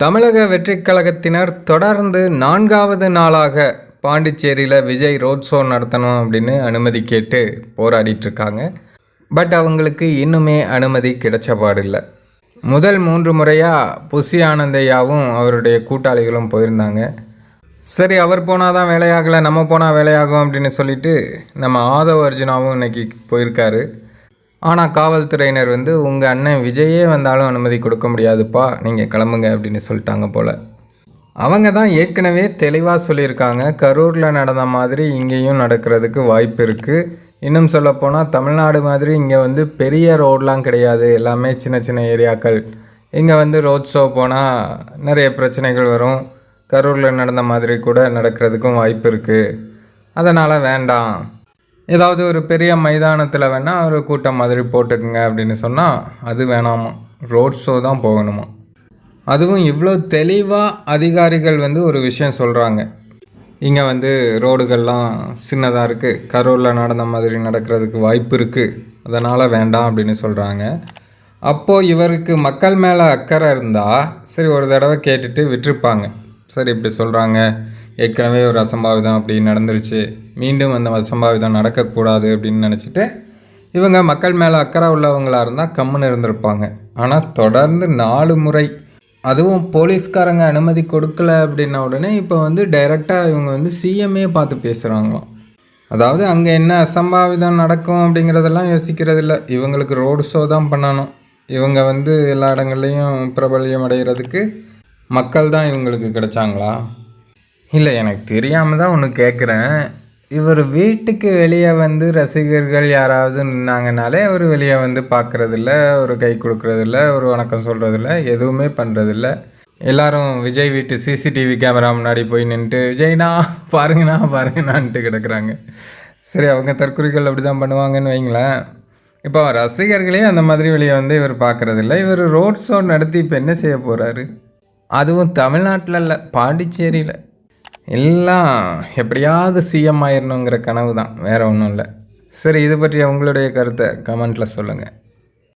தமிழக வெற்றிக் கழகத்தினர் தொடர்ந்து நான்காவது நாளாக பாண்டிச்சேரியில் விஜய் ரோட் ஷோ நடத்தணும் அப்படின்னு அனுமதி கேட்டு போராடிட்டு இருக்காங்க. பட் அவங்களுக்கு இன்னுமே அனுமதி கிடைச்ச பாடில்லை. முதல் மூன்று முறையாக புசி ஆனந்தையாவும் அவருடைய கூட்டாளிகளும் போயிருந்தாங்க. சரி அவர் போனால் தான் வேலையாகலை நம்ம போனால் வேலையாகும் அப்படின்னு சொல்லிட்டு நம்ம ஆதவ அர்ஜுனாவும் இன்னைக்கு போயிருக்காரு. ஆனால் காவல்துறையினர் வந்து உங்கள் அண்ணன் விஜயே வந்தாலும் அனுமதி கொடுக்க முடியாதுப்பா நீங்கள் கிளம்புங்க அப்படின்னு சொல்லிட்டாங்க போல். அவங்க தான் ஏற்கனவே தெளிவாக சொல்லியிருக்காங்க. கரூரில் நடந்த மாதிரி இங்கேயும் நடக்கிறதுக்கு வாய்ப்பு இருக்குது இன்னும் சொல்லப்போனால் தமிழ்நாடு மாதிரி இங்கே வந்து பெரிய ரோடெலாம் கிடையாது. எல்லாமே சின்ன சின்ன ஏரியாக்கள். இங்கே வந்து ரோட் ஷோ போனால் நிறைய பிரச்சனைகள் வரும். கரூரில் நடந்த மாதிரி கூட நடக்கிறதுக்கும் வாய்ப்பு இருக்குது அதனால் வேண்டாம். ஏதாவது ஒரு பெரிய மைதானத்தில் வேணால் ஒரு கூட்டம் மாதிரி போட்டுக்குங்க அப்படின்னு சொன்னால் அது வேணாமா? ரோட் ஷோ தான் போகணுமா? அதுவும் இவ்வளோ தெளிவாக அதிகாரிகள் வந்து ஒரு விஷயம் சொல்கிறாங்க இங்கே வந்து ரோடுகள்லாம் சின்னதாக இருக்குது கரூரில் நடந்த மாதிரி நடக்கிறதுக்கு வாய்ப்பு இருக்குது அதனால் வேண்டாம் அப்படின்னு சொல்கிறாங்க அப்போது இவருக்கு மக்கள் மேலே அக்கறை இருந்தால் சரி ஒரு தடவை கேட்டுட்டு விட்டுருப்பாங்க. சரி இப்படி சொல்கிறாங்க ஏற்கனவே ஒரு அசம்பாவிதம் அப்படி நடந்துருச்சு. மீண்டும் அந்த அசம்பாவிதம் நடக்கக்கூடாது அப்படின்னு நினச்சிட்டு இவங்க மக்கள் மேலே அக்கறை உள்ளவங்களாக இருந்தால் கம்முன்னு இருந்திருப்பாங்க. ஆனால் தொடர்ந்து நாலு முறை அதுவும் போலீஸ்காரங்க அனுமதி கொடுக்கல அப்படின்ன உடனே இப்போ வந்து டைரெக்டாக இவங்க வந்து சிஎம்ஏ பார்த்து பேசுகிறாங்களாம் அதாவது அங்கே என்ன அசம்பாவிதம் நடக்கும் அப்படிங்கிறதெல்லாம் யோசிக்கிறது இல்லை. இவங்களுக்கு ரோடு ஷோ தான் பண்ணணும். இவங்க வந்து எல்லா இடங்கள்லையும் பிரபல்யம் அடைகிறதுக்கு மக்கள் தான் இவங்களுக்கு கிடைச்சாங்களா? இல்லை எனக்கு தெரியாமல் தான் ஒன்று கேட்குறேன் இவர் வீட்டுக்கு வெளியே வந்து ரசிகர்கள் யாராவது நின்னாங்கனாலே அவர் வெளியே வந்து பார்க்குறதில்ல ஒரு கை கொடுக்குறதில்ல ஒரு வணக்கம் சொல்கிறதில்ல எதுவுமே பண்ணுறதில்ல எல்லாரும் விஜய் வீட்டு சிசிடிவி கேமரா முன்னாடி போய் நின்றுட்டு விஜய்னா பாருங்கண்ணா பாருங்கண்ணான்ட்டு கிடக்குறாங்க. சரி அவங்க தற்குறிகள் அப்படி தான் பண்ணுவாங்கன்னு வைங்களேன். இப்போ ரசிகர்களே அந்த மாதிரி வெளியே வந்து இவர் பார்க்குறதில்ல. இவர் ரோட் ஷோ நடத்தி இப்போ என்ன செய்ய போகிறாரு அதுவும் தமிழ்நாட்டில் இல்லை பாண்டிச்சேரியில். எல்லாம் எப்படியாவது சிஎம் ஆயிடணுங்கிற கனவு தான் வேறு ஒன்றும் இல்லை. சரி இது பற்றி உங்களுடைய கருத்தை கமெண்ட்டில் சொல்லுங்கள்